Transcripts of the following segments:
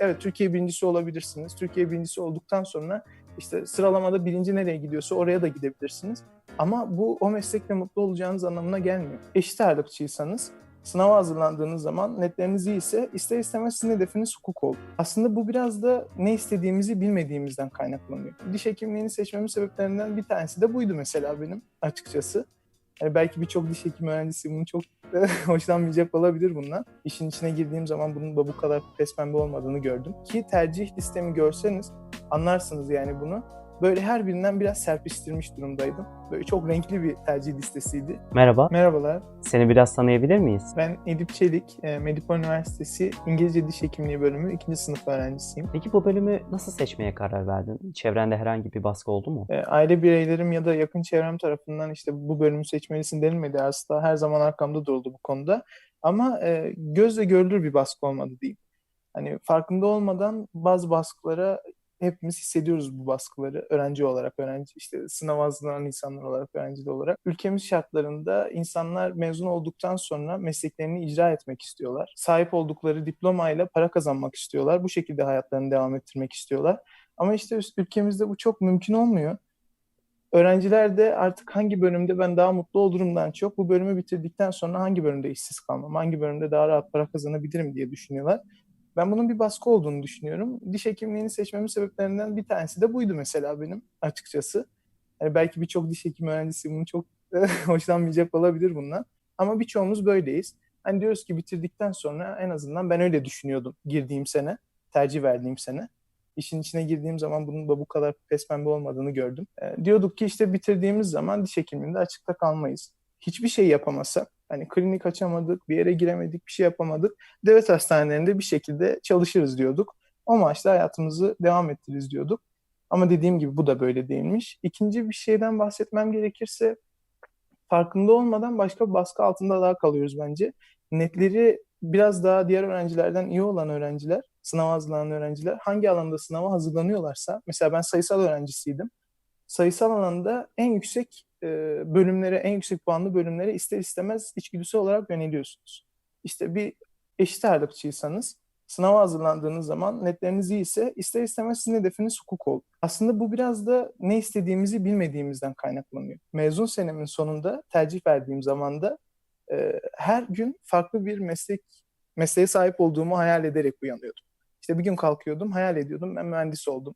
Evet Türkiye birincisi olabilirsiniz. Türkiye birincisi olduktan sonra işte sıralamada birinci nereye gidiyorsa oraya da gidebilirsiniz. Ama bu o meslekle mutlu olacağınız anlamına gelmiyor. Eşit ağırlıkçıysanız sınava hazırlandığınız zaman netleriniz iyi ise ister istemez sizin hedefiniz hukuk oldu. Aslında bu biraz da ne istediğimizi bilmediğimizden kaynaklanıyor. Diş hekimliğini seçmemin sebeplerinden bir tanesi de buydu mesela benim açıkçası. Yani belki birçok diş hekimi öğrencisi bunu çok hoşlanmayacak olabilir bundan. İşin içine girdiğim zaman bunun bu kadar pes olmadığını gördüm. Ki tercih listemi görseniz anlarsınız yani bunu böyle her birinden biraz serpiştirmiş durumdaydım. Böyle çok renkli bir tercih listesiydi. Merhaba, Merhabalar, seni biraz tanıyabilir miyiz? ben Edip Çelik, e, Medipol Üniversitesi İngilizce Diş Hekimliği bölümü 2. sınıf öğrencisiyim. Peki bu bölümü nasıl seçmeye karar verdin? Çevrende herhangi bir baskı oldu mu? E, Aile bireylerim ya da yakın çevrem tarafından işte bu bölümü seçmelisin denilmedi aslında. Her zaman arkamda duruldu bu konuda. Ama e, gözle görülür bir baskı olmadı diyeyim. Hani farkında olmadan bazı baskılara hepimiz hissediyoruz bu baskıları öğrenci olarak, öğrenci işte sınav hazırlanan insanlar olarak, öğrenci olarak. Ülkemiz şartlarında insanlar mezun olduktan sonra mesleklerini icra etmek istiyorlar. Sahip oldukları diplomayla para kazanmak istiyorlar. Bu şekilde hayatlarını devam ettirmek istiyorlar. Ama işte ülkemizde bu çok mümkün olmuyor. Öğrenciler de artık hangi bölümde ben daha mutlu olurumdan çok bu bölümü bitirdikten sonra hangi bölümde işsiz kalmam, hangi bölümde daha rahat para kazanabilirim diye düşünüyorlar. Ben bunun bir baskı olduğunu düşünüyorum. Diş hekimliğini seçmemin sebeplerinden bir tanesi de buydu mesela benim açıkçası. Yani belki birçok diş hekimi öğrencisi bunu çok hoşlanmayacak olabilir bundan. Ama birçoğumuz böyleyiz. Hani diyoruz ki bitirdikten sonra en azından ben öyle düşünüyordum girdiğim sene, tercih verdiğim sene. İşin içine girdiğim zaman bunun da bu kadar pes olmadığını gördüm. E, diyorduk ki işte bitirdiğimiz zaman diş hekimliğinde açıkta kalmayız. Hiçbir şey yapamasak, hani klinik açamadık, bir yere giremedik, bir şey yapamadık. Devlet hastanelerinde bir şekilde çalışırız diyorduk. O maaşla hayatımızı devam ettiririz diyorduk. Ama dediğim gibi bu da böyle değilmiş. İkinci bir şeyden bahsetmem gerekirse farkında olmadan başka baskı altında daha kalıyoruz bence. Netleri biraz daha diğer öğrencilerden iyi olan öğrenciler, sınava hazırlanan öğrenciler hangi alanda sınava hazırlanıyorlarsa, mesela ben sayısal öğrencisiydim. Sayısal alanda en yüksek e, bölümlere, en yüksek puanlı bölümlere ister istemez içgüdüsel olarak yöneliyorsunuz. İşte bir eşit ağırlıkçıysanız sınava hazırlandığınız zaman netleriniz iyi ise ister istemez sizin hedefiniz hukuk oldu. Aslında bu biraz da ne istediğimizi bilmediğimizden kaynaklanıyor. Mezun senemin sonunda tercih verdiğim zamanda e, her gün farklı bir meslek mesleğe sahip olduğumu hayal ederek uyanıyordum. İşte bir gün kalkıyordum, hayal ediyordum, ben mühendis oldum.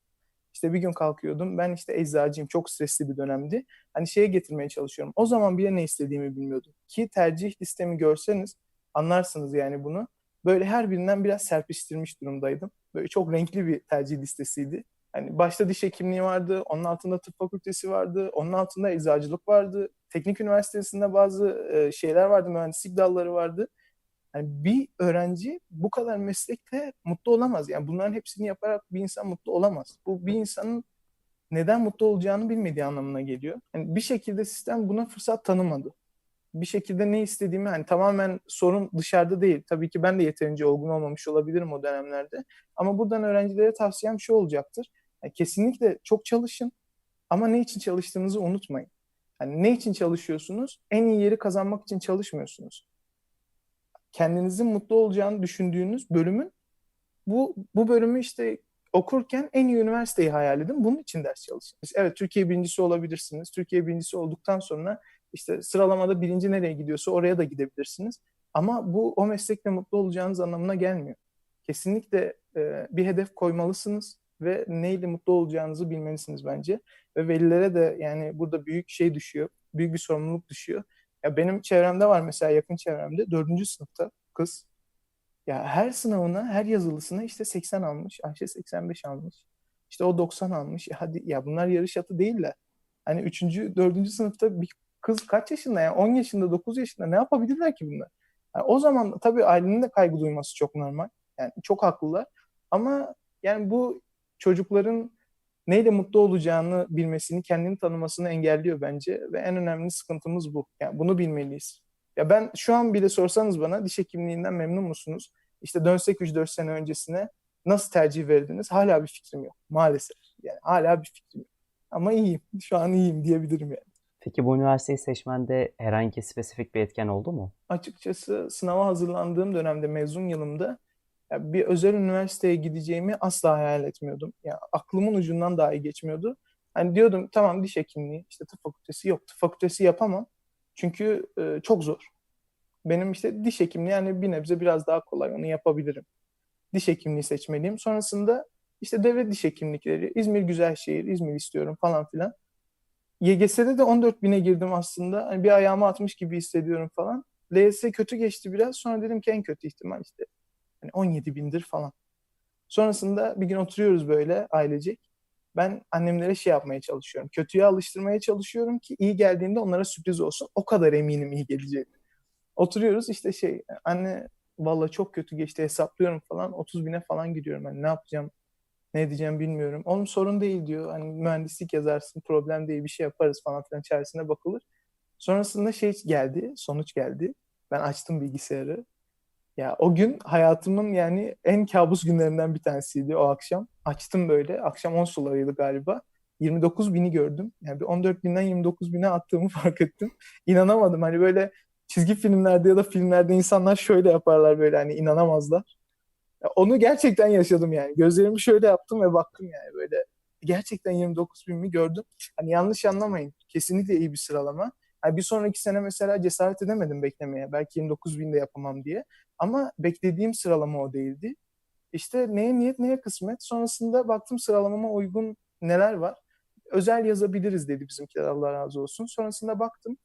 İşte bir gün kalkıyordum, ben işte eczacıyım, çok stresli bir dönemdi. Hani şeye getirmeye çalışıyorum. O zaman bile ne istediğimi bilmiyordum. Ki tercih listemi görseniz anlarsınız yani bunu. Böyle her birinden biraz serpiştirmiş durumdaydım. Böyle çok renkli bir tercih listesiydi. Hani başta diş hekimliği vardı, onun altında tıp fakültesi vardı, onun altında eczacılık vardı. Teknik üniversitesinde bazı şeyler vardı, mühendislik dalları vardı. Yani bir öğrenci bu kadar meslekle mutlu olamaz. Yani bunların hepsini yaparak bir insan mutlu olamaz. Bu bir insanın neden mutlu olacağını bilmediği anlamına geliyor. Yani bir şekilde sistem buna fırsat tanımadı. Bir şekilde ne istediğimi hani tamamen sorun dışarıda değil. Tabii ki ben de yeterince olgun olmamış olabilirim o dönemlerde. Ama buradan öğrencilere tavsiyem şu olacaktır. Yani kesinlikle çok çalışın ama ne için çalıştığınızı unutmayın. Yani ne için çalışıyorsunuz? En iyi yeri kazanmak için çalışmıyorsunuz kendinizin mutlu olacağını düşündüğünüz bölümün bu bu bölümü işte okurken en iyi üniversiteyi hayal edin. Bunun için ders çalışın. Evet Türkiye birincisi olabilirsiniz. Türkiye birincisi olduktan sonra işte sıralamada birinci nereye gidiyorsa oraya da gidebilirsiniz. Ama bu o meslekle mutlu olacağınız anlamına gelmiyor. Kesinlikle e, bir hedef koymalısınız ve neyle mutlu olacağınızı bilmelisiniz bence. Ve velilere de yani burada büyük şey düşüyor. Büyük bir sorumluluk düşüyor. Ya benim çevremde var mesela yakın çevremde dördüncü sınıfta kız. Ya her sınavına, her yazılısına işte 80 almış. Ayşe 85 almış. İşte o 90 almış. Ya hadi ya bunlar yarış atı değiller. Hani üçüncü, dördüncü sınıfta bir kız kaç yaşında yani 10 yaşında, 9 yaşında ne yapabilirler ki bunlar? Yani o zaman tabii ailenin de kaygı duyması çok normal. Yani çok haklılar. Ama yani bu çocukların neyle mutlu olacağını bilmesini, kendini tanımasını engelliyor bence ve en önemli sıkıntımız bu. Yani bunu bilmeliyiz. Ya ben şu an bile sorsanız bana diş hekimliğinden memnun musunuz? İşte dönsek 3-4 sene öncesine nasıl tercih verdiniz? Hala bir fikrim yok maalesef. Yani hala bir fikrim yok. Ama iyiyim. Şu an iyiyim diyebilirim yani. Peki bu üniversiteyi seçmende herhangi spesifik bir etken oldu mu? Açıkçası sınava hazırlandığım dönemde mezun yılımda Ya bir özel üniversiteye gideceğimi asla hayal etmiyordum. Ya aklımın ucundan dahi geçmiyordu. Hani diyordum tamam diş hekimliği, işte tıp fakültesi yok. Tıp fakültesi yapamam. Çünkü e, çok zor. Benim işte diş hekimliği yani bir nebze biraz daha kolay. Onu yapabilirim. Diş hekimliği seçmeliyim. Sonrasında işte devlet diş hekimlikleri, İzmir güzel şehir, İzmir istiyorum falan filan. YGS'de de 14 bine girdim aslında. Hani bir ayağımı atmış gibi hissediyorum falan. LYS kötü geçti biraz. Sonra dedim ki en kötü ihtimal işte hani 17 bindir falan. Sonrasında bir gün oturuyoruz böyle ailecek. Ben annemlere şey yapmaya çalışıyorum. Kötüye alıştırmaya çalışıyorum ki iyi geldiğinde onlara sürpriz olsun. O kadar eminim iyi gelecek. Oturuyoruz işte şey anne valla çok kötü geçti hesaplıyorum falan. 30 bine falan gidiyorum. Hani ne yapacağım ne edeceğim bilmiyorum. Oğlum sorun değil diyor. Hani mühendislik yazarsın problem değil bir şey yaparız falan filan çaresine bakılır. Sonrasında şey geldi sonuç geldi. Ben açtım bilgisayarı. Ya o gün hayatımın yani en kabus günlerinden bir tanesiydi o akşam. Açtım böyle. Akşam 10 sularıydı galiba. 29 bini gördüm. Yani bir 14 binden 29 bine attığımı fark ettim. İnanamadım. Hani böyle çizgi filmlerde ya da filmlerde insanlar şöyle yaparlar böyle hani inanamazlar. Ya onu gerçekten yaşadım yani. Gözlerimi şöyle yaptım ve baktım yani böyle gerçekten 29 binimi gördüm. Hani yanlış anlamayın. Kesinlikle iyi bir sıralama. Yani bir sonraki sene mesela cesaret edemedim beklemeye. Belki 29 bin de yapamam diye. Ama beklediğim sıralama o değildi. İşte neye niyet neye kısmet. Sonrasında baktım sıralamama uygun neler var. Özel yazabiliriz dedi bizimkiler Allah razı olsun. Sonrasında baktım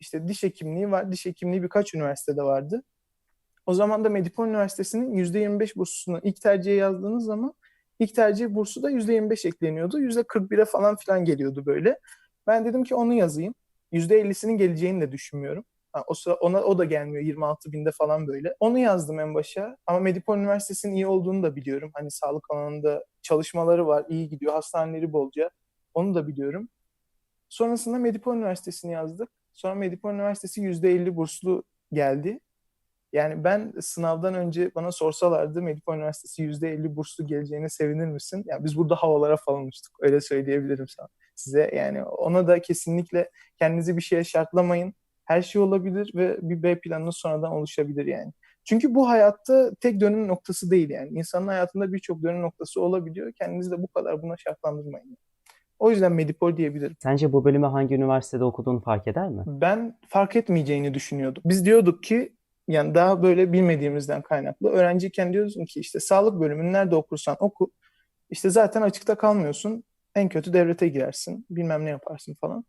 işte diş hekimliği var. Diş hekimliği birkaç üniversitede vardı. O zaman da Medipol Üniversitesi'nin %25 bursunu ilk tercihe yazdığınız zaman ilk tercih bursu da %25 ekleniyordu. %41'e falan filan geliyordu böyle. Ben dedim ki onu yazayım. %50'sinin geleceğini de düşünmüyorum. O sıra ona o da gelmiyor 26 binde falan böyle. Onu yazdım en başa. Ama Medipol Üniversitesi'nin iyi olduğunu da biliyorum. Hani sağlık alanında çalışmaları var, iyi gidiyor. Hastaneleri bolca. Onu da biliyorum. Sonrasında Medipol Üniversitesi'ni yazdık. Sonra Medipol Üniversitesi %50 burslu geldi. Yani ben sınavdan önce bana sorsalardı Medipol Üniversitesi %50 burslu geleceğine sevinir misin? Yani biz burada havalara falan uçtuk. Öyle söyleyebilirim sana. Size yani ona da kesinlikle kendinizi bir şeye şartlamayın. Her şey olabilir ve bir B planınız sonradan oluşabilir yani. Çünkü bu hayatta tek dönüm noktası değil yani. İnsanın hayatında birçok dönüm noktası olabiliyor. Kendinizi de bu kadar buna şartlandırmayın. O yüzden Medipol diyebilirim. Sence bu bölümü hangi üniversitede okuduğunu fark eder mi? Ben fark etmeyeceğini düşünüyordum. Biz diyorduk ki yani daha böyle bilmediğimizden kaynaklı. Öğrenciyken diyorsun ki işte sağlık bölümünü nerede okursan oku. İşte zaten açıkta kalmıyorsun. En kötü devlete girersin. Bilmem ne yaparsın falan.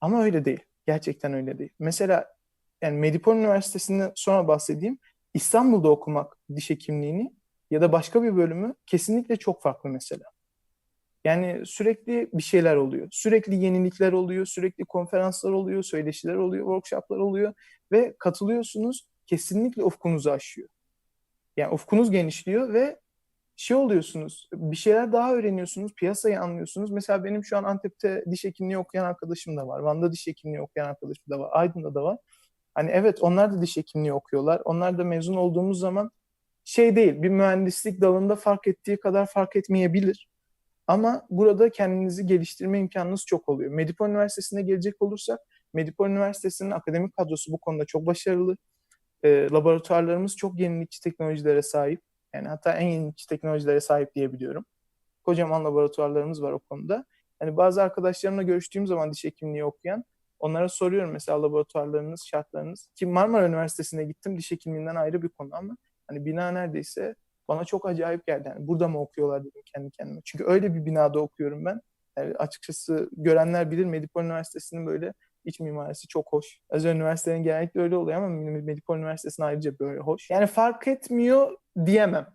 Ama öyle değil. Gerçekten öyle değil. Mesela yani Medipol Üniversitesi'nden sonra bahsedeyim. İstanbul'da okumak diş hekimliğini ya da başka bir bölümü kesinlikle çok farklı mesela. Yani sürekli bir şeyler oluyor. Sürekli yenilikler oluyor, sürekli konferanslar oluyor, söyleşiler oluyor, workshoplar oluyor ve katılıyorsunuz. Kesinlikle ufkunuzu aşıyor. Yani ufkunuz genişliyor ve şey oluyorsunuz, bir şeyler daha öğreniyorsunuz, piyasayı anlıyorsunuz. Mesela benim şu an Antep'te diş hekimliği okuyan arkadaşım da var. Van'da diş hekimliği okuyan arkadaşım da var. Aydın'da da var. Hani evet onlar da diş hekimliği okuyorlar. Onlar da mezun olduğumuz zaman şey değil, bir mühendislik dalında fark ettiği kadar fark etmeyebilir. Ama burada kendinizi geliştirme imkanınız çok oluyor. Medipol Üniversitesi'ne gelecek olursak, Medipol Üniversitesi'nin akademik kadrosu bu konuda çok başarılı. E, laboratuvarlarımız çok yenilikçi teknolojilere sahip. Yani hatta en yenilikçi teknolojilere sahip diyebiliyorum. Kocaman laboratuvarlarımız var o konuda. Hani bazı arkadaşlarımla görüştüğüm zaman diş hekimliği okuyan onlara soruyorum mesela laboratuvarlarınız, şartlarınız. Ki Marmara Üniversitesi'ne gittim diş hekimliğinden ayrı bir konu ama hani bina neredeyse bana çok acayip geldi. Yani burada mı okuyorlar dedim kendi kendime. Çünkü öyle bir binada okuyorum ben. Yani açıkçası görenler bilir Medipol Üniversitesi'nin böyle iç mimarisi çok hoş. Özel üniversitelerin genellikle öyle oluyor ama Medipol Üniversitesi'nin ayrıca böyle hoş. Yani fark etmiyor diyemem.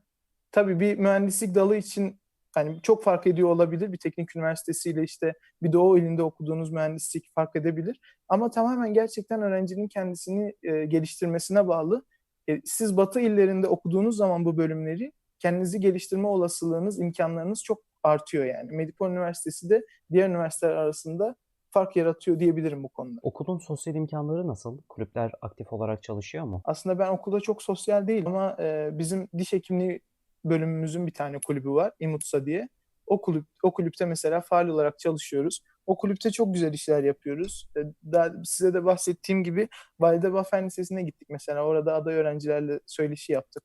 Tabii bir mühendislik dalı için hani çok fark ediyor olabilir. Bir teknik üniversitesiyle işte bir doğu ilinde okuduğunuz mühendislik fark edebilir. Ama tamamen gerçekten öğrencinin kendisini e, geliştirmesine bağlı. E, siz batı illerinde okuduğunuz zaman bu bölümleri kendinizi geliştirme olasılığınız, imkanlarınız çok artıyor yani. Medipol Üniversitesi de diğer üniversiteler arasında fark yaratıyor diyebilirim bu konuda. Okulun sosyal imkanları nasıl? Kulüpler aktif olarak çalışıyor mu? Aslında ben okulda çok sosyal değilim ama e, bizim diş hekimliği bölümümüzün bir tane kulübü var, İmutsa diye. O kulüp o kulüpte mesela faal olarak çalışıyoruz. O kulüpte çok güzel işler yapıyoruz. E, daha size de bahsettiğim gibi Valide Lisesi'ne gittik mesela. Orada aday öğrencilerle söyleşi yaptık.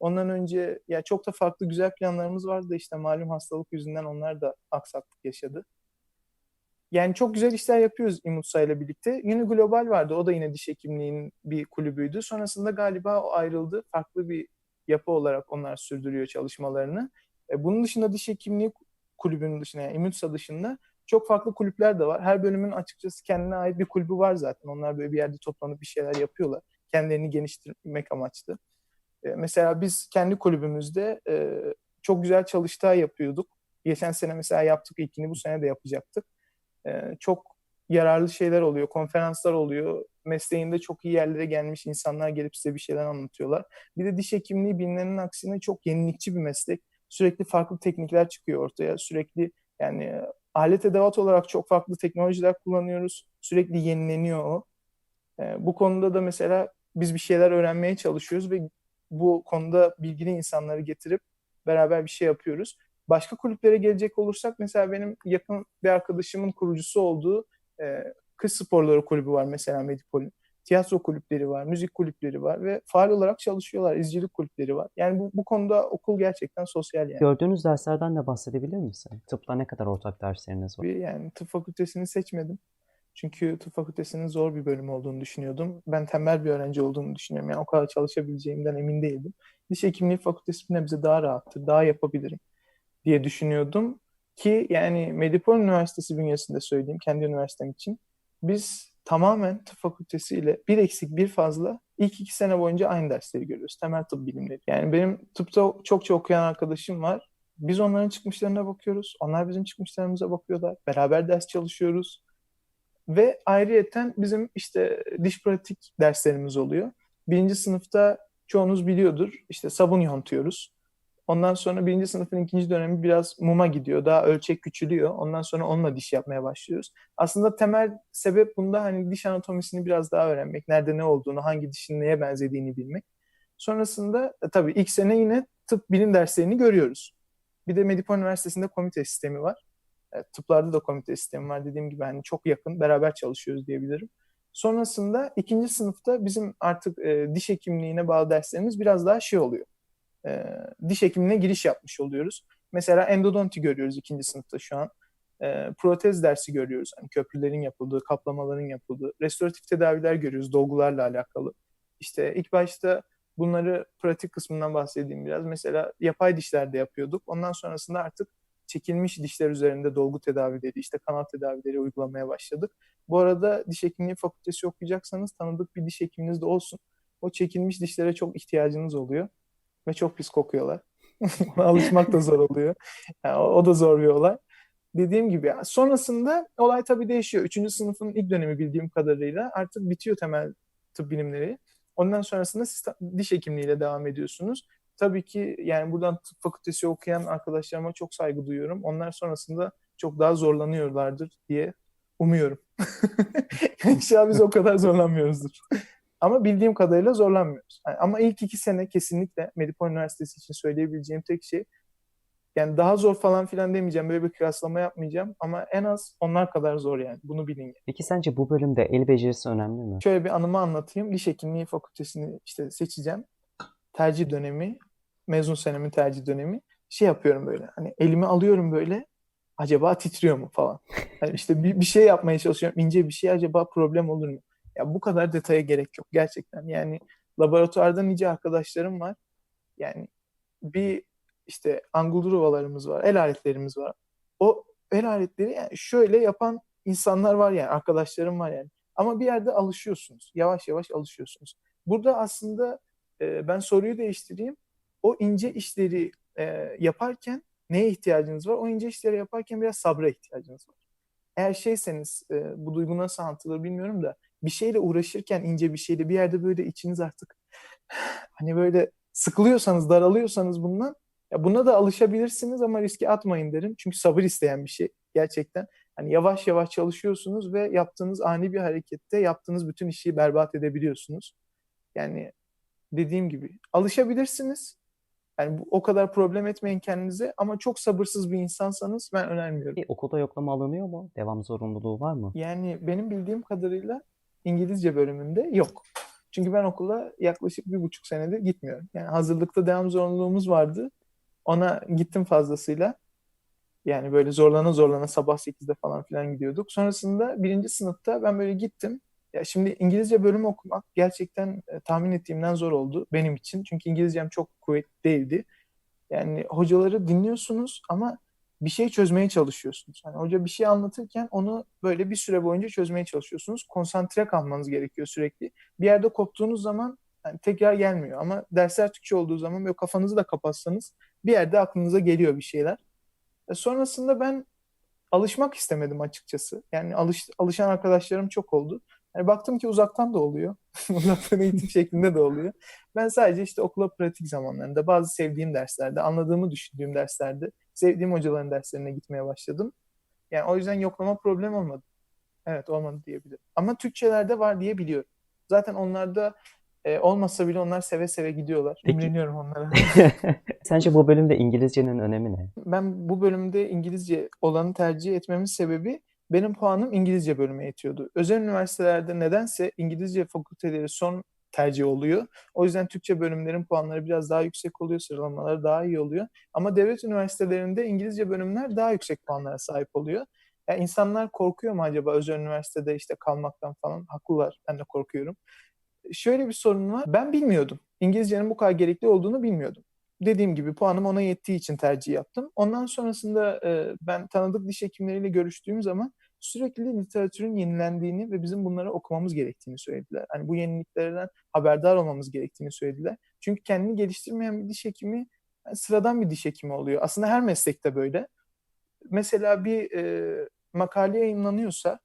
Ondan önce ya çok da farklı güzel planlarımız vardı da işte malum hastalık yüzünden onlar da aksaklık yaşadı. Yani çok güzel işler yapıyoruz İmutsa ile birlikte. Yine Global vardı. O da yine diş hekimliğinin bir kulübüydü. Sonrasında galiba o ayrıldı. Farklı bir yapı olarak onlar sürdürüyor çalışmalarını. E, bunun dışında diş hekimliği kulübünün dışında yani İmutsa dışında çok farklı kulüpler de var. Her bölümün açıkçası kendine ait bir kulübü var zaten. Onlar böyle bir yerde toplanıp bir şeyler yapıyorlar. Kendilerini geliştirmek amaçlı. E, mesela biz kendi kulübümüzde e, çok güzel çalıştay yapıyorduk. Geçen sene mesela yaptık ilkini bu sene de yapacaktık. E, çok yararlı şeyler oluyor, konferanslar oluyor. Mesleğinde çok iyi yerlere gelmiş insanlar gelip size bir şeyler anlatıyorlar. Bir de diş hekimliği bilinenin aksine çok yenilikçi bir meslek. Sürekli farklı teknikler çıkıyor ortaya. Sürekli yani alet edevat olarak çok farklı teknolojiler kullanıyoruz. Sürekli yenileniyor o. E, bu konuda da mesela biz bir şeyler öğrenmeye çalışıyoruz ve bu konuda bilgili insanları getirip beraber bir şey yapıyoruz. Başka kulüplere gelecek olursak mesela benim yakın bir arkadaşımın kurucusu olduğu e, kış sporları kulübü var mesela Medipol'ün. Tiyatro kulüpleri var, müzik kulüpleri var ve faal olarak çalışıyorlar. İzcilik kulüpleri var. Yani bu, bu konuda okul gerçekten sosyal yani. Gördüğünüz derslerden de bahsedebilir misin? Tıpta ne kadar ortak dersleriniz var? Yani tıp fakültesini seçmedim. Çünkü tıp fakültesinin zor bir bölüm olduğunu düşünüyordum. Ben tembel bir öğrenci olduğumu düşünüyorum. Yani o kadar çalışabileceğimden emin değildim. Diş hekimliği fakültesi bir nebze daha rahattır, daha yapabilirim diye düşünüyordum. Ki yani Medipol Üniversitesi bünyesinde söyleyeyim kendi üniversitem için. Biz tamamen tıp fakültesiyle bir eksik bir fazla ilk iki sene boyunca aynı dersleri görüyoruz. Temel tıp bilimleri. Yani benim tıpta çokça okuyan arkadaşım var. Biz onların çıkmışlarına bakıyoruz. Onlar bizim çıkmışlarımıza bakıyorlar. Beraber ders çalışıyoruz. Ve ayrıyeten bizim işte diş pratik derslerimiz oluyor. Birinci sınıfta çoğunuz biliyordur. İşte sabun yontuyoruz. Ondan sonra birinci sınıfın ikinci dönemi biraz muma gidiyor. Daha ölçek küçülüyor. Ondan sonra onunla diş yapmaya başlıyoruz. Aslında temel sebep bunda hani diş anatomisini biraz daha öğrenmek. Nerede ne olduğunu, hangi dişin neye benzediğini bilmek. Sonrasında e, tabii ilk sene yine tıp bilim derslerini görüyoruz. Bir de Medipol Üniversitesi'nde komite sistemi var. E, tıplarda da komite sistemi var. Dediğim gibi hani çok yakın, beraber çalışıyoruz diyebilirim. Sonrasında ikinci sınıfta bizim artık e, diş hekimliğine bağlı derslerimiz biraz daha şey oluyor e, diş hekimliğine giriş yapmış oluyoruz. Mesela endodonti görüyoruz ikinci sınıfta şu an. E, protez dersi görüyoruz. Hani köprülerin yapıldığı, kaplamaların yapıldığı. Restoratif tedaviler görüyoruz dolgularla alakalı. İşte ilk başta bunları pratik kısmından bahsedeyim biraz. Mesela yapay dişlerde yapıyorduk. Ondan sonrasında artık çekilmiş dişler üzerinde dolgu tedavileri, işte kanal tedavileri uygulamaya başladık. Bu arada diş hekimliği fakültesi okuyacaksanız tanıdık bir diş hekiminiz de olsun. O çekilmiş dişlere çok ihtiyacınız oluyor ve çok pis kokuyorlar. alışmak da zor oluyor. Yani o, o da zor bir olay. Dediğim gibi sonrasında olay tabii değişiyor. Üçüncü sınıfın ilk dönemi bildiğim kadarıyla artık bitiyor temel tıp bilimleri. Ondan sonrasında siz diş hekimliğiyle devam ediyorsunuz. Tabii ki yani buradan tıp fakültesi okuyan arkadaşlarıma çok saygı duyuyorum. Onlar sonrasında çok daha zorlanıyorlardır diye umuyorum. İnşallah biz o kadar zorlanmıyoruzdur. Ama bildiğim kadarıyla zorlanmıyoruz. Yani ama ilk iki sene kesinlikle Medipol Üniversitesi için söyleyebileceğim tek şey yani daha zor falan filan demeyeceğim. Böyle bir kıyaslama yapmayacağım. Ama en az onlar kadar zor yani. Bunu bilin. Yani. Peki sence bu bölümde el becerisi önemli mi? Şöyle bir anımı anlatayım. Diş hekimliği fakültesini işte seçeceğim. Tercih dönemi, mezun senemin tercih dönemi. Şey yapıyorum böyle. Hani elimi alıyorum böyle. Acaba titriyor mu falan. Hani işte bir, bir şey yapmaya çalışıyorum. ince bir şey acaba problem olur mu? Ya bu kadar detaya gerek yok gerçekten. Yani laboratuvarda nice arkadaşlarım var. Yani bir işte anguldurovalarımız var, el aletlerimiz var. O el aletleri yani şöyle yapan insanlar var yani arkadaşlarım var yani. Ama bir yerde alışıyorsunuz. Yavaş yavaş alışıyorsunuz. Burada aslında e, ben soruyu değiştireyim. O ince işleri e, yaparken neye ihtiyacınız var? O ince işleri yaparken biraz sabra ihtiyacınız var. Eğer şeyseniz e, bu duygu nasıl anlatılır bilmiyorum da bir şeyle uğraşırken ince bir şeyle bir yerde böyle içiniz artık hani böyle sıkılıyorsanız, daralıyorsanız bundan ya buna da alışabilirsiniz ama riske atmayın derim. Çünkü sabır isteyen bir şey gerçekten. Hani yavaş yavaş çalışıyorsunuz ve yaptığınız ani bir harekette yaptığınız bütün işi berbat edebiliyorsunuz. Yani dediğim gibi alışabilirsiniz. Yani bu, o kadar problem etmeyin kendinize ama çok sabırsız bir insansanız ben önermiyorum. E, okulda yoklama alınıyor mu? Devam zorunluluğu var mı? Yani benim bildiğim kadarıyla İngilizce bölümünde yok. Çünkü ben okula yaklaşık bir buçuk senedir gitmiyorum. Yani hazırlıkta devam zorunluluğumuz vardı. Ona gittim fazlasıyla. Yani böyle zorlana zorlana sabah 8'de falan filan gidiyorduk. Sonrasında birinci sınıfta ben böyle gittim. Ya şimdi İngilizce bölümü okumak gerçekten e, tahmin ettiğimden zor oldu benim için. Çünkü İngilizcem çok kuvvetli değildi. Yani hocaları dinliyorsunuz ama bir şey çözmeye çalışıyorsunuz. Yani hoca bir şey anlatırken onu böyle bir süre boyunca çözmeye çalışıyorsunuz. Konsantre kalmanız gerekiyor sürekli. Bir yerde koptuğunuz zaman yani tekrar gelmiyor. Ama dersler Türkçe olduğu zaman böyle kafanızı da kapatsanız bir yerde aklınıza geliyor bir şeyler. E sonrasında ben alışmak istemedim açıkçası. Yani alış, alışan arkadaşlarım çok oldu. Yani baktım ki uzaktan da oluyor. uzaktan eğitim şeklinde de oluyor. Ben sadece işte okula pratik zamanlarında, bazı sevdiğim derslerde, anladığımı düşündüğüm derslerde, sevdiğim hocaların derslerine gitmeye başladım. Yani o yüzden yoklama problem olmadı. Evet olmadı diyebilirim. Ama Türkçelerde var diye biliyorum. Zaten onlarda e, olmasa bile onlar seve seve gidiyorlar. Peki. İmreniyorum onlara. Sence bu bölümde İngilizcenin önemi ne? ben bu bölümde İngilizce olanı tercih etmemin sebebi benim puanım İngilizce bölüme yetiyordu. Özel üniversitelerde nedense İngilizce fakülteleri son tercih oluyor. O yüzden Türkçe bölümlerin puanları biraz daha yüksek oluyor, sıralamaları daha iyi oluyor. Ama devlet üniversitelerinde İngilizce bölümler daha yüksek puanlara sahip oluyor. Yani insanlar korkuyor mu acaba özel üniversitede işte kalmaktan falan? Haklılar. Ben de korkuyorum. Şöyle bir sorun var. Ben bilmiyordum. İngilizcenin bu kadar gerekli olduğunu bilmiyordum. Dediğim gibi puanım ona yettiği için tercih yaptım. Ondan sonrasında ben tanıdık diş hekimleriyle görüştüğüm zaman sürekli literatürün yenilendiğini ve bizim bunları okumamız gerektiğini söylediler. Hani bu yeniliklerden haberdar olmamız gerektiğini söylediler. Çünkü kendini geliştirmeyen bir diş hekimi yani sıradan bir diş hekimi oluyor. Aslında her meslekte böyle. Mesela bir e, makale yayınlanıyorsa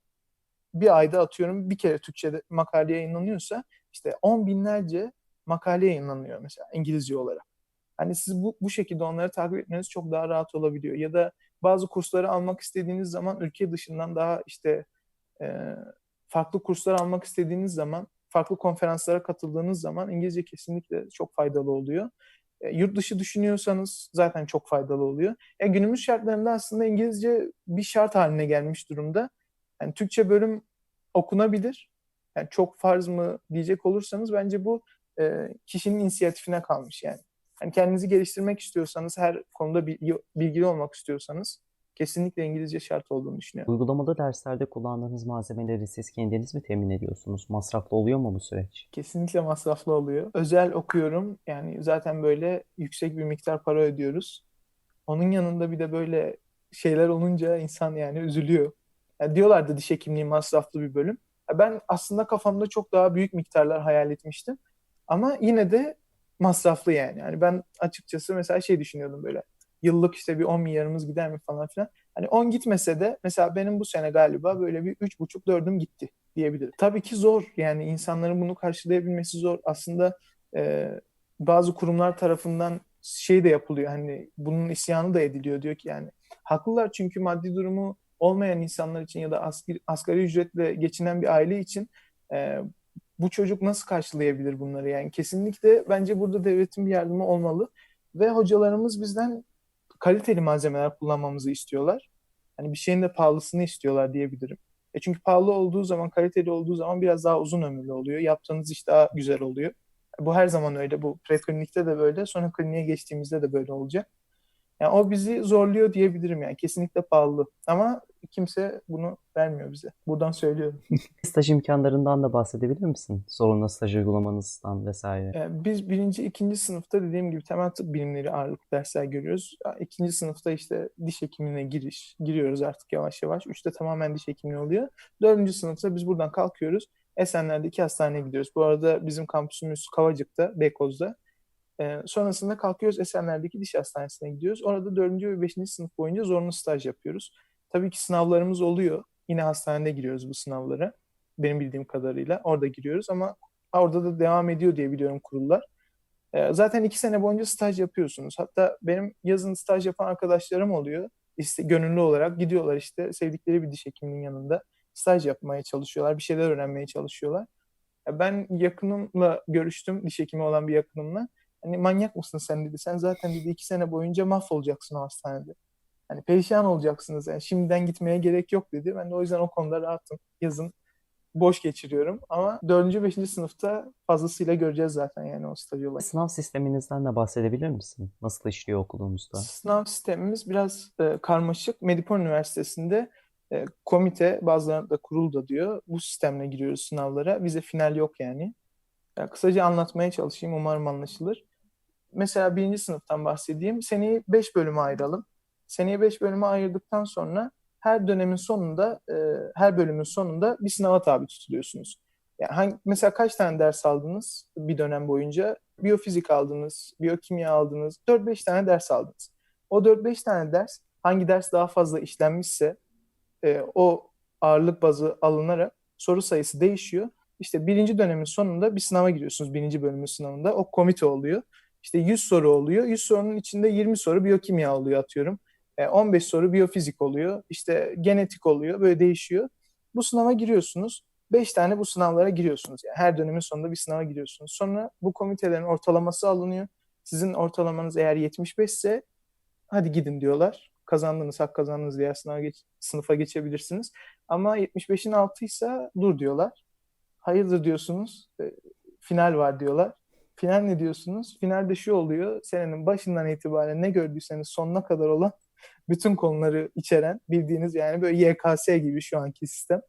bir ayda atıyorum bir kere Türkçe'de makale yayınlanıyorsa işte on binlerce makale yayınlanıyor mesela İngilizce olarak. Hani siz bu, bu şekilde onları takip etmeniz çok daha rahat olabiliyor. Ya da bazı kursları almak istediğiniz zaman ülke dışından daha işte e, farklı kurslar almak istediğiniz zaman, farklı konferanslara katıldığınız zaman İngilizce kesinlikle çok faydalı oluyor. E, yurt dışı düşünüyorsanız zaten çok faydalı oluyor. E, günümüz şartlarında aslında İngilizce bir şart haline gelmiş durumda. Yani Türkçe bölüm okunabilir. Yani çok farz mı diyecek olursanız bence bu e, kişinin inisiyatifine kalmış yani. Yani kendinizi geliştirmek istiyorsanız, her konuda bilgi, bilgili olmak istiyorsanız kesinlikle İngilizce şart olduğunu düşünüyorum. Uygulamalı derslerde kullandığınız malzemeleri siz kendiniz mi temin ediyorsunuz? Masraflı oluyor mu bu süreç? Kesinlikle masraflı oluyor. Özel okuyorum. Yani zaten böyle yüksek bir miktar para ödüyoruz. Onun yanında bir de böyle şeyler olunca insan yani üzülüyor. Yani diyorlardı diş hekimliği masraflı bir bölüm. Ben aslında kafamda çok daha büyük miktarlar hayal etmiştim. Ama yine de masraflı yani. Yani ben açıkçası mesela şey düşünüyordum böyle. Yıllık işte bir 10 milyarımız gider mi falan filan. Hani 10 gitmese de mesela benim bu sene galiba böyle bir 3,5-4'üm gitti diyebilirim. Tabii ki zor yani insanların bunu karşılayabilmesi zor. Aslında e, bazı kurumlar tarafından şey de yapılıyor hani bunun isyanı da ediliyor diyor ki yani haklılar çünkü maddi durumu olmayan insanlar için ya da asgari, asgari ücretle geçinen bir aile için e, bu çocuk nasıl karşılayabilir bunları yani kesinlikle bence burada devletin bir yardımı olmalı ve hocalarımız bizden kaliteli malzemeler kullanmamızı istiyorlar. Hani bir şeyin de pahalısını istiyorlar diyebilirim. E çünkü pahalı olduğu zaman, kaliteli olduğu zaman biraz daha uzun ömürlü oluyor. Yaptığınız iş daha güzel oluyor. Bu her zaman öyle. Bu preklinikte de böyle. Sonra kliniğe geçtiğimizde de böyle olacak. Yani o bizi zorluyor diyebilirim yani. Kesinlikle pahalı. Ama kimse bunu vermiyor bize. Buradan söylüyorum. Staj imkanlarından da bahsedebilir misin? Zorunlu staj uygulamanızdan vesaire. Yani biz birinci, ikinci sınıfta dediğim gibi temel tıp bilimleri ağırlıklı dersler görüyoruz. İkinci sınıfta işte diş hekimliğine giriş, giriyoruz artık yavaş yavaş. Üçte tamamen diş hekimliği oluyor. Dördüncü sınıfta biz buradan kalkıyoruz. Esenler'de iki hastaneye gidiyoruz. Bu arada bizim kampüsümüz Kavacık'ta, Beykoz'da. E, sonrasında kalkıyoruz Esenler'deki diş hastanesine gidiyoruz. Orada 4. ve 5. sınıf boyunca zorunlu staj yapıyoruz. Tabii ki sınavlarımız oluyor. Yine hastanede giriyoruz bu sınavlara. Benim bildiğim kadarıyla orada giriyoruz ama orada da devam ediyor diye biliyorum kurullar. E, zaten iki sene boyunca staj yapıyorsunuz. Hatta benim yazın staj yapan arkadaşlarım oluyor. İşte, gönüllü olarak gidiyorlar işte sevdikleri bir diş hekiminin yanında staj yapmaya çalışıyorlar. Bir şeyler öğrenmeye çalışıyorlar. Ben yakınımla görüştüm, diş hekimi olan bir yakınımla. Hani manyak mısın sen dedi. Sen zaten dedi iki sene boyunca mahvolacaksın o hastanede. Hani perişan olacaksınız. Yani şimdiden gitmeye gerek yok dedi. Ben de o yüzden o konuda rahatım. Yazın boş geçiriyorum. Ama 4. 5. sınıfta fazlasıyla göreceğiz zaten yani o staj olayı. Sınav sisteminizden de bahsedebilir misin? Nasıl işliyor okulunuzda? Sınav sistemimiz biraz e, karmaşık. Medipol Üniversitesi'nde e, komite, bazılarında da kurul da diyor. Bu sistemle giriyoruz sınavlara. Vize final yok yani. Ya, kısaca anlatmaya çalışayım. Umarım anlaşılır. Mesela birinci sınıftan bahsedeyim. Seneyi 5 bölüme ayıralım. Seneyi 5 bölüme ayırdıktan sonra her dönemin sonunda, e, her bölümün sonunda bir sınava tabi tutuluyorsunuz. Yani hangi, mesela kaç tane ders aldınız bir dönem boyunca? Biyofizik aldınız, biyokimya aldınız, 4-5 tane ders aldınız. O 4-5 tane ders hangi ders daha fazla işlenmişse e, o ağırlık bazı alınarak soru sayısı değişiyor. İşte birinci dönemin sonunda bir sınava giriyorsunuz birinci bölümün sınavında. O komite oluyor. İşte 100 soru oluyor. 100 sorunun içinde 20 soru biyokimya oluyor atıyorum. 15 e, soru biyofizik oluyor. İşte genetik oluyor. Böyle değişiyor. Bu sınava giriyorsunuz. 5 tane bu sınavlara giriyorsunuz. Yani her dönemin sonunda bir sınava giriyorsunuz. Sonra bu komitelerin ortalaması alınıyor. Sizin ortalamanız eğer 75 ise hadi gidin diyorlar. Kazandınız, hak kazandınız diğer sınava geç, sınıfa geçebilirsiniz. Ama 75'in altıysa dur diyorlar. Hayırdır diyorsunuz. E, final var diyorlar. Final ne diyorsunuz? Finalde şu oluyor. Senenin başından itibaren ne gördüyseniz sonuna kadar olan bütün konuları içeren bildiğiniz yani böyle YKS gibi şu anki sistem.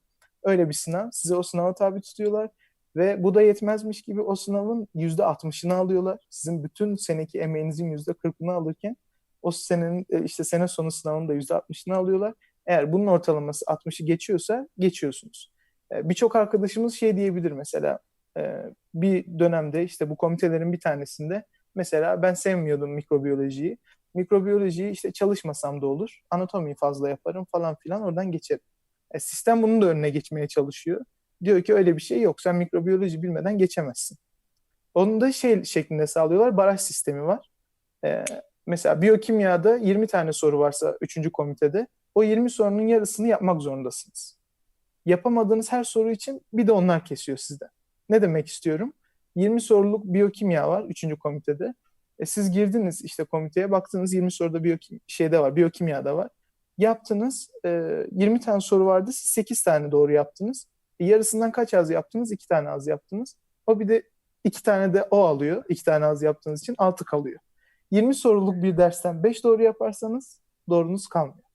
Öyle bir sınav. Size o sınava tabi tutuyorlar ve bu da yetmezmiş gibi o sınavın yüzde 60'ını alıyorlar. Sizin bütün seneki emeğinizin yüzde 40'ını alırken o senenin e, işte sene sonu sınavının da yüzde 60'ını alıyorlar. Eğer bunun ortalaması 60'ı geçiyorsa geçiyorsunuz. E, birçok arkadaşımız şey diyebilir mesela e, bir dönemde işte bu komitelerin bir tanesinde mesela ben sevmiyordum mikrobiyolojiyi mikrobiyolojiyi işte çalışmasam da olur. Anatomiyi fazla yaparım falan filan oradan geçerim. E, sistem bunun da önüne geçmeye çalışıyor. Diyor ki öyle bir şey yok. Sen mikrobiyoloji bilmeden geçemezsin. Onu da şey şeklinde sağlıyorlar. Baraj sistemi var. E, mesela biyokimyada 20 tane soru varsa 3. komitede o 20 sorunun yarısını yapmak zorundasınız. Yapamadığınız her soru için bir de onlar kesiyor sizden. Ne demek istiyorum? 20 soruluk biyokimya var 3. komitede. E, siz girdiniz işte komiteye baktınız 20 soruda biyokim şeyde var, biyokimyada var. Yaptınız e, 20 tane soru vardı siz 8 tane doğru yaptınız. E, yarısından kaç az yaptınız? 2 tane az yaptınız. O bir de 2 tane de o alıyor. 2 tane az yaptığınız için 6 kalıyor. 20 soruluk bir dersten 5 doğru yaparsanız doğrunuz kalmıyor.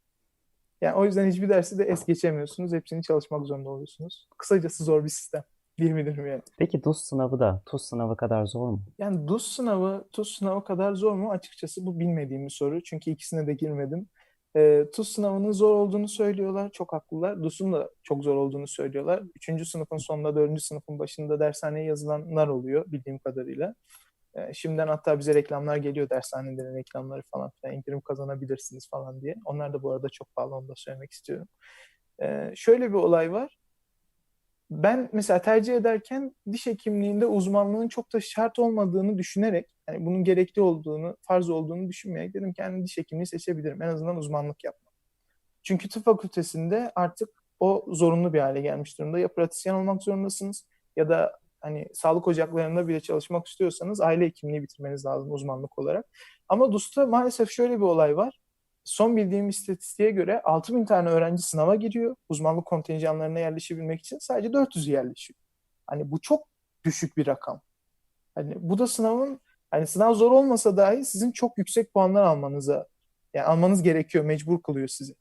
Yani o yüzden hiçbir dersi de es geçemiyorsunuz. Hepsini çalışmak zorunda oluyorsunuz. Kısacası zor bir sistem diyebilirim yani. Peki DUS sınavı da TUS sınavı kadar zor mu? Yani DUS sınavı, TUS sınavı kadar zor mu? Açıkçası bu bilmediğim bir soru. Çünkü ikisine de girmedim. E, TUS sınavının zor olduğunu söylüyorlar. Çok haklılar. DUS'un da çok zor olduğunu söylüyorlar. Üçüncü sınıfın sonunda, dördüncü sınıfın başında dershaneye yazılanlar oluyor bildiğim kadarıyla. E, şimdiden hatta bize reklamlar geliyor dershanelerin reklamları falan filan indirim kazanabilirsiniz falan diye. Onlar da bu arada çok pahalı onu da söylemek istiyorum. E, şöyle bir olay var ben mesela tercih ederken diş hekimliğinde uzmanlığın çok da şart olmadığını düşünerek, yani bunun gerekli olduğunu, farz olduğunu düşünmeyerek dedim ki yani diş hekimliği seçebilirim. En azından uzmanlık yapmam. Çünkü tıp fakültesinde artık o zorunlu bir hale gelmiş durumda. Ya pratisyen olmak zorundasınız ya da hani sağlık ocaklarında bile çalışmak istiyorsanız aile hekimliği bitirmeniz lazım uzmanlık olarak. Ama DUS'ta maalesef şöyle bir olay var son bildiğim istatistiğe göre 6000 tane öğrenci sınava giriyor. Uzmanlık kontenjanlarına yerleşebilmek için sadece 400 yerleşiyor. Hani bu çok düşük bir rakam. Hani bu da sınavın hani sınav zor olmasa dahi sizin çok yüksek puanlar almanıza yani almanız gerekiyor, mecbur kılıyor sizi.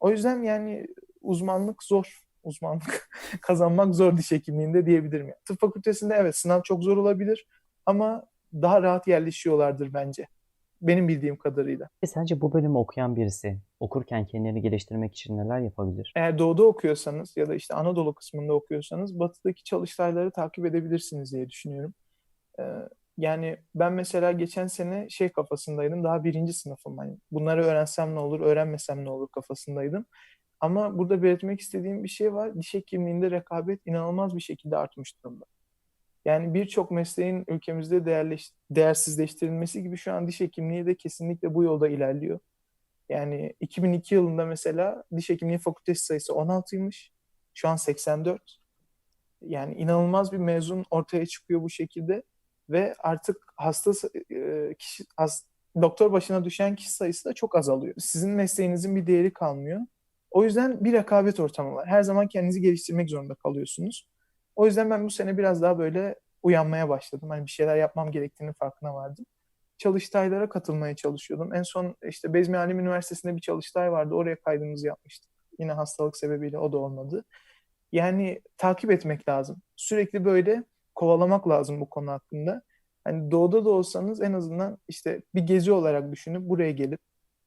O yüzden yani uzmanlık zor. Uzmanlık kazanmak zor diş hekimliğinde diyebilirim. Yani. Tıp fakültesinde evet sınav çok zor olabilir ama daha rahat yerleşiyorlardır bence. Benim bildiğim kadarıyla. E sence bu bölümü okuyan birisi okurken kendini geliştirmek için neler yapabilir? Eğer doğuda okuyorsanız ya da işte Anadolu kısmında okuyorsanız batıdaki çalıştayları takip edebilirsiniz diye düşünüyorum. Ee, yani ben mesela geçen sene şey kafasındaydım. Daha birinci sınıfım. Hani bunları öğrensem ne olur, öğrenmesem ne olur kafasındaydım. Ama burada belirtmek istediğim bir şey var. Diş hekimliğinde rekabet inanılmaz bir şekilde artmış durumda. Yani birçok mesleğin ülkemizde değerleş, değersizleştirilmesi gibi şu an diş hekimliği de kesinlikle bu yolda ilerliyor. Yani 2002 yılında mesela diş hekimliği fakültesi sayısı 16'ymış. Şu an 84. Yani inanılmaz bir mezun ortaya çıkıyor bu şekilde ve artık hasta e, kişi has, doktor başına düşen kişi sayısı da çok azalıyor. Sizin mesleğinizin bir değeri kalmıyor. O yüzden bir rekabet ortamı var. Her zaman kendinizi geliştirmek zorunda kalıyorsunuz. O yüzden ben bu sene biraz daha böyle uyanmaya başladım. Hani bir şeyler yapmam gerektiğini farkına vardım. Çalıştaylara katılmaya çalışıyordum. En son işte Bezmi Alim Üniversitesi'nde bir çalıştay vardı. Oraya kaydımızı yapmıştık. Yine hastalık sebebiyle o da olmadı. Yani takip etmek lazım. Sürekli böyle kovalamak lazım bu konu hakkında. Hani doğuda da olsanız en azından işte bir gezi olarak düşünüp buraya gelip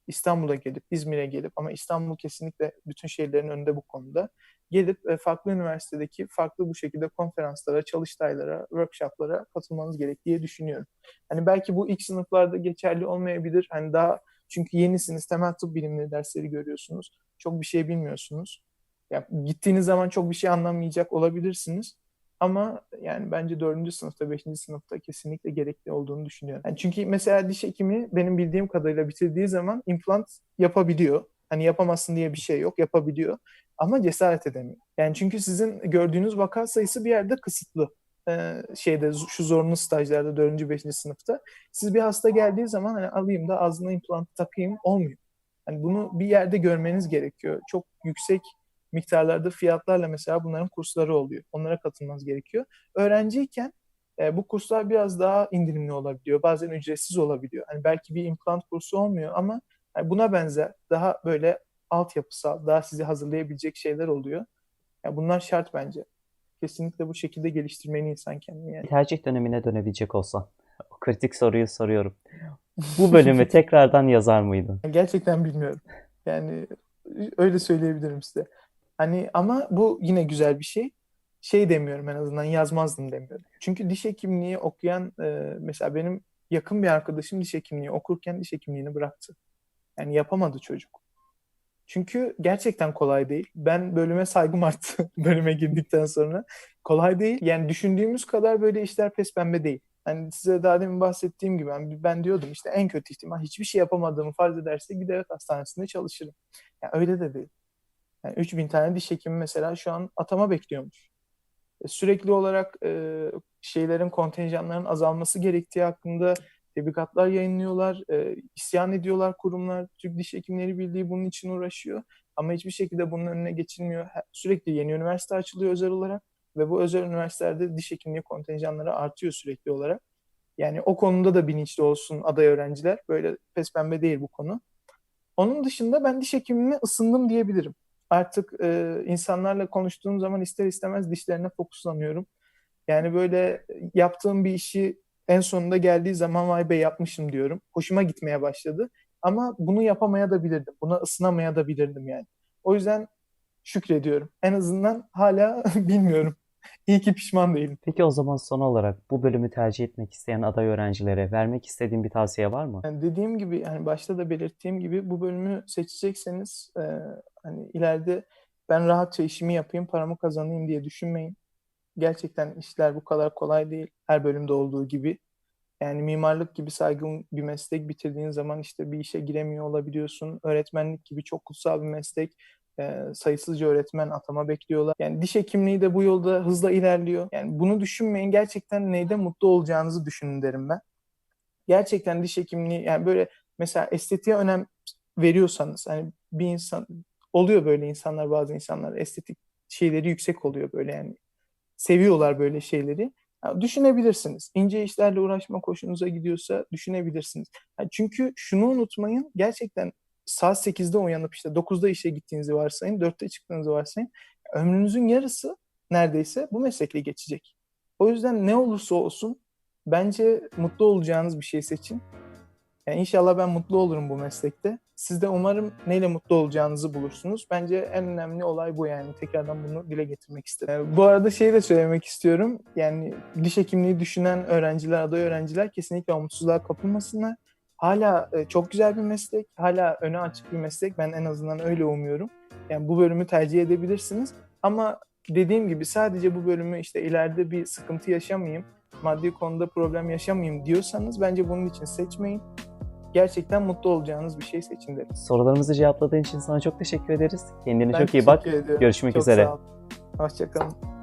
İstanbul'a gelip İzmir'e gelip ama İstanbul kesinlikle bütün şehirlerin önünde bu konuda gelip e, farklı üniversitedeki farklı bu şekilde konferanslara, çalıştaylara, workshoplara katılmanız gerek diye düşünüyorum. Hani belki bu ilk sınıflarda geçerli olmayabilir. Hani daha çünkü yenisiniz, temel tıp bilimleri dersleri görüyorsunuz. Çok bir şey bilmiyorsunuz. Yani gittiğiniz zaman çok bir şey anlamayacak olabilirsiniz. Ama yani bence dördüncü sınıfta, beşinci sınıfta kesinlikle gerekli olduğunu düşünüyorum. Yani çünkü mesela diş hekimi benim bildiğim kadarıyla bitirdiği zaman implant yapabiliyor. Hani yapamazsın diye bir şey yok, yapabiliyor. Ama cesaret edemiyor. Yani çünkü sizin gördüğünüz vaka sayısı bir yerde kısıtlı. Ee, şeyde şu zorunlu stajlarda dördüncü, beşinci sınıfta. Siz bir hasta geldiği zaman hani alayım da ağzına implant takayım olmuyor. Hani bunu bir yerde görmeniz gerekiyor. Çok yüksek miktarlarda fiyatlarla mesela bunların kursları oluyor. Onlara katılmanız gerekiyor. Öğrenciyken e, bu kurslar biraz daha indirimli olabiliyor. Bazen ücretsiz olabiliyor. Hani belki bir implant kursu olmuyor ama yani buna benzer daha böyle altyapısal, daha sizi hazırlayabilecek şeyler oluyor. Yani bunlar şart bence. Kesinlikle bu şekilde geliştirmeli insan kendini. Yani. Tercih dönemine dönebilecek olsan, o kritik soruyu soruyorum. Bu bölümü tekrardan yazar mıydın? Gerçekten bilmiyorum. Yani öyle söyleyebilirim size. Hani ama bu yine güzel bir şey. Şey demiyorum en azından yazmazdım demiyorum. Çünkü diş hekimliği okuyan e, mesela benim yakın bir arkadaşım diş hekimliği okurken diş hekimliğini bıraktı. Yani yapamadı çocuk. Çünkü gerçekten kolay değil. Ben bölüme saygım arttı bölüme girdikten sonra. Kolay değil. Yani düşündüğümüz kadar böyle işler pes pembe değil. Hani size daha demin bahsettiğim gibi ben, ben diyordum işte en kötü ihtimal hiçbir şey yapamadığımı farz ederse gider hastanesinde çalışırım. Yani öyle de değil. Yani 3000 tane diş hekimi mesela şu an atama bekliyormuş. E, sürekli olarak e, şeylerin kontenjanların azalması gerektiği hakkında tebligatlar yayınlıyorlar, e, isyan ediyorlar kurumlar. Türk Diş Hekimleri Birliği bunun için uğraşıyor. Ama hiçbir şekilde bunun önüne geçilmiyor. Sürekli yeni üniversite açılıyor özel olarak ve bu özel üniversitelerde diş hekimliği kontenjanları artıyor sürekli olarak. Yani o konuda da bilinçli olsun aday öğrenciler. Böyle pes pembe değil bu konu. Onun dışında ben diş hekimliğine ısındım diyebilirim artık e, insanlarla konuştuğum zaman ister istemez dişlerine fokuslanıyorum. Yani böyle yaptığım bir işi en sonunda geldiği zaman vay be yapmışım diyorum. Hoşuma gitmeye başladı. Ama bunu yapamaya da bilirdim. Buna ısınamaya da bilirdim yani. O yüzden şükrediyorum. En azından hala bilmiyorum. İyi ki pişman değilim. Peki o zaman son olarak bu bölümü tercih etmek isteyen aday öğrencilere vermek istediğin bir tavsiye var mı? Yani dediğim gibi yani başta da belirttiğim gibi bu bölümü seçecekseniz e, hani ileride ben rahatça işimi yapayım, paramı kazanayım diye düşünmeyin. Gerçekten işler bu kadar kolay değil. Her bölümde olduğu gibi. Yani mimarlık gibi saygın bir meslek bitirdiğin zaman işte bir işe giremiyor olabiliyorsun. Öğretmenlik gibi çok kutsal bir meslek e, sayısızca öğretmen atama bekliyorlar. Yani diş hekimliği de bu yolda hızla ilerliyor. Yani bunu düşünmeyin. Gerçekten neyde mutlu olacağınızı düşünün derim ben. Gerçekten diş hekimliği yani böyle mesela estetiğe önem veriyorsanız hani bir insan oluyor böyle insanlar bazı insanlar estetik şeyleri yüksek oluyor böyle yani seviyorlar böyle şeyleri. Yani düşünebilirsiniz. İnce işlerle uğraşma hoşunuza gidiyorsa düşünebilirsiniz. Yani çünkü şunu unutmayın gerçekten saat 8'de uyanıp işte 9'da işe gittiğinizi varsayın, 4'te çıktığınızı varsayın. Ömrünüzün yarısı neredeyse bu meslekle geçecek. O yüzden ne olursa olsun bence mutlu olacağınız bir şey seçin. Yani inşallah ben mutlu olurum bu meslekte. Siz de umarım neyle mutlu olacağınızı bulursunuz. Bence en önemli olay bu yani. Tekrardan bunu dile getirmek istedim. Bu arada şey de söylemek istiyorum. Yani diş hekimliği düşünen öğrenciler, aday öğrenciler kesinlikle umutsuzluğa kapılmasınlar hala e, çok güzel bir meslek, hala öne açık bir meslek. Ben en azından öyle umuyorum. Yani bu bölümü tercih edebilirsiniz. Ama dediğim gibi sadece bu bölümü işte ileride bir sıkıntı yaşamayayım, maddi konuda problem yaşamayayım diyorsanız bence bunun için seçmeyin. Gerçekten mutlu olacağınız bir şey seçin derim. Sorularımızı cevapladığın için sana çok teşekkür ederiz. Kendine ben çok iyi bak. Ediyorum. Görüşmek çok üzere. Hoşçakalın.